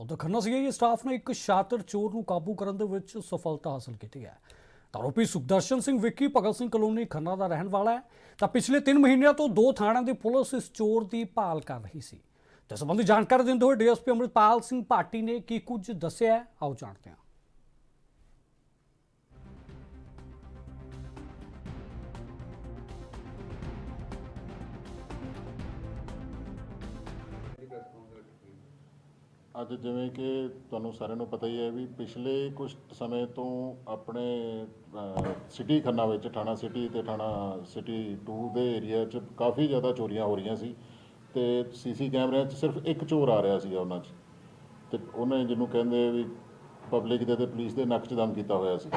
ਉਦੋਂ Khanna CIA staff ਨੇ ਇੱਕ ਸ਼ਾਤਰ ਚੋਰ ਨੂੰ ਕਾਬੂ ਕਰਨ ਦੇ ਵਿੱਚ ਸਫਲਤਾ ਹਾਸਲ ਕੀਤੀ ਹੈ। ਆਰੋਪੀ ਸੁਖਦਰਸ਼ਨ ਸਿੰਘ ਵਿੱਕੀ, ਭਗਤ ਸਿੰਘ ਕਲੋਨੀ ਖੰਨਾ ਦਾ ਰਹਿਣ ਵਾਲਾ ਹੈ। ਤਾਂ ਪਿਛਲੇ 3 ਮਹੀਨਿਆਂ ਤੋਂ ਦੋ ਥਾਣਿਆਂ ਦੀ ਪੁਲਿਸ ਇਸ ਚੋਰ ਦੀ ਭਾਲ ਕਰ ਰਹੀ ਸੀ। ਤੇ ਸੰਬੰਧੀ ਜਾਣਕਾਰੀ ਦਿੰਦੇ ਹੋਏ ਡੀਐਸਪੀ ਅੰਮ੍ਰਿਤਪਾਲ ਸਿੰਘ ਭਾਟੀ ਨੇ ਕੀ ਕੁਝ ਦੱਸਿਆ ਆਓ ਜਾਣਦੇ ਹਾਂ। ਅੱਜ ਜਿਵੇਂ ਕਿ ਤੁਹਾਨੂੰ ਸਾਰਿਆਂ ਨੂੰ ਪਤਾ ਹੀ ਹੈ ਵੀ ਪਿਛਲੇ ਕੁਝ ਸਮੇਂ ਤੋਂ ਆਪਣੇ ਸਿਟੀ ਖੰਨਾ ਵਿੱਚ ਥਾਣਾ ਸਿਟੀ ਤੇ ਥਾਣਾ ਸਿਟੀ 2 ਦੇ ਏਰੀਆ 'ਚ ਕਾਫੀ ਜ਼ਿਆਦਾ ਚੋਰੀਆਂ ਹੋ ਰਹੀਆਂ ਸੀ ਤੇ ਸੀਸੀ ਕੈਮਰਿਆਂ 'ਚ ਸਿਰਫ ਇੱਕ ਚੋਰ ਆ ਰਿਹਾ ਸੀਗਾ ਉਹਨਾਂ 'ਚ ਤੇ ਉਹਨੇ ਜਿਹਨੂੰ ਕਹਿੰਦੇ ਵੀ ਪਬਲਿਕ ਦੇ ਤੇ ਪੁਲਿਸ ਦੇ ਨੱਕ 'ਚ ਦਮ ਕੀਤਾ ਹੋਇਆ ਸੀ।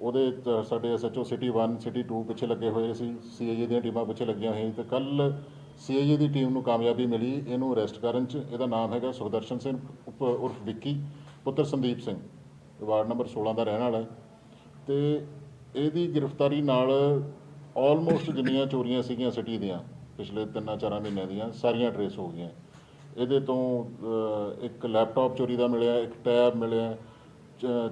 ਉਹਦੇ 'ਚ ਸਾਡੇ ਐਸਐਚਓ ਸਿਟੀ 1 ਸਿਟੀ 2 ਪਿੱਛੇ ਲੱਗੇ ਹੋਏ ਸੀ ਸੀਆਈਏ ਦੀਆਂ ਟੀਮਾਂ ਪਿੱਛੇ ਲੱਗੀਆਂ ਹੋਈਆਂ ਸੀ ਤੇ ਕੱਲ ਸੀਆਈਏ ਦੀ ਟੀਮ ਨੂੰ ਕਾਮਯਾਬੀ ਮਿਲੀ ਇਹਨੂੰ ਅਰੈਸਟ ਕਰਨ 'ਚ। ਇਹਦਾ ਨਾਮ ਹੈਗਾ ਸੁਖਦਰਸ਼ਨ ਸਿੰਘ ਉਪ- ਉਰਫ ਵਿੱਕੀ ਪੁੱਤਰ ਸੰਦੀਪ ਸਿੰਘ। ਵਾਰਡ ਨੰਬਰ 16 ਦਾ ਰਹਿਣ ਵਾਲਾ ਹੈ। ਤੇ ਇਹਦੀ ਗ੍ਰਿਫਤਾਰੀ ਨਾਲ ਆਲਮੋਸਟ ਜਿੰਨੀਆਂ ਚੋਰੀਆਂ ਸੀਗੀਆਂ ਸਿਟੀ ਦੀਆਂ ਪਿਛਲੇ 3-4 ਮਹੀਨਿਆਂ ਦੀਆਂ ਸਾਰੀਆਂ ਟਰੇਸ ਹੋ ਗਈਆਂ। ਇਹਦੇ ਤੋਂ ਅ, ਇੱਕ ਲੈਪਟਾਪ ਚੋਰੀ ਦਾ ਮਿਲਿਆ ਇੱਕ ਟੈਬ ਮਿਲਿਆ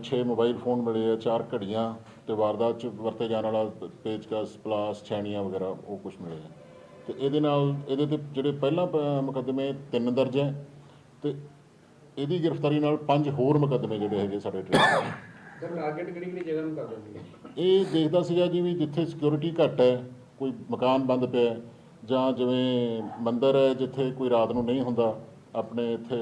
6 ਮੋਬਾਈਲ ਫੋਨ ਮਿਲੇ ਆ ਚਾਰ ਘੜੀਆਂ ਤੇ ਵਾਰਦਾਤ ਚ ਵਰਤੇ ਜਾਣ ਵਾਲਾ ਪੇਚਕਸ ਪਲਾਸ ਛੈਣੀਆਂ ਵਗੈਰਾ ਉਹ ਕੁਝ ਮਿਲੇ ਆ। ਤੇ ਇਹਦੇ ਨਾਲ ਇਹਦੇ ਤੇ ਜਿਹੜੇ ਪਹਿਲਾਂ ਮੁਕੱਦਮੇ ਤਿੰਨ ਦਰਜ ਹੈ ਤੇ ਇਹਦੀ ਗ੍ਰਿਫਤਾਰੀ ਨਾਲ ਪੰਜ ਹੋਰ ਮੁਕੱਦਮੇ ਜਿਹੜੇ ਹੈਗੇ ਸਾਡੇ ਟ੍ਰੇਸ ਸਰ ਟਾਰਗੇਟ ਕਿਹੜੀ ਕਿਹੜੀ ਜਗ੍ਹਾ ਨੂੰ ਕਰ ਦਿੰਦੀ ਹੈ ਇਹ ਦੇਖਦਾ ਸੀਗਾ ਜੀ ਵੀ ਜਿੱਥੇ ਸਿਕਿਉਰਿਟੀ ਘੱਟ ਹੈ ਕੋਈ ਮਕਾਨ ਬੰਦ ਪਿਆ ਹੈ, ਜਾਂ ਜਿਵੇਂ ਮੰਦਿਰ ਹੈ ਜਿੱਥੇ ਕੋਈ ਰਾਤ ਨੂੰ ਨਹੀਂ ਹੁੰਦਾ ਆਪਣੇ ਇੱਥੇ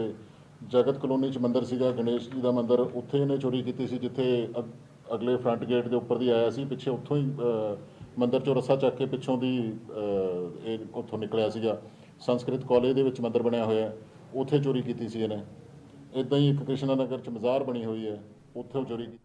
ਜਗਤ ਕਲੋਨੀ ਚ ਮੰਦਿਰ ਸੀਗਾ ਗਣੇਸ਼ ਜੀ ਦਾ ਮੰਦਿਰ ਉੱਥੇ ਇਹਨੇ ਚੋਰੀ ਕੀਤੀ ਸੀ ਜਿੱਥੇ ਅਗ- ਅਗਲੇ ਫਰੰਟ ਗੇਟ ਦੇ ਉੱਪਰ ਦੀ ਆਇਆ ਸੀ ਪਿੱਛੇ ਉੱਥੋਂ ਹੀ ਮੰਦਰ ਚੋਂ ਰੱਸਾ ਚੱਕ ਕੇ ਪਿੱਛੋਂ ਦੀ ਇਹ ਉੱਥੋਂ ਨਿਕਲਿਆ ਸੀਗਾ। ਸੰਸਕ੍ਰਿਤ ਕਾਲਜ ਦੇ ਵਿੱਚ ਮੰਦਰ ਬਣਿਆ ਹੋਇਆ ਉੱਥੇ ਚੋਰੀ ਕੀਤੀ ਸੀ ਇਹਨੇ। ਇਦਾਂ ਹੀ ਇੱਕ ਕ੍ਰਿਸ਼ਨਾ ਨਗਰ ਚ ਮਜ਼ਾਰ ਬਣੀ ਹੋਈ ਹੈ। ਉੱਥੋਂ ਚੋਰੀ ਕੀਤੀ।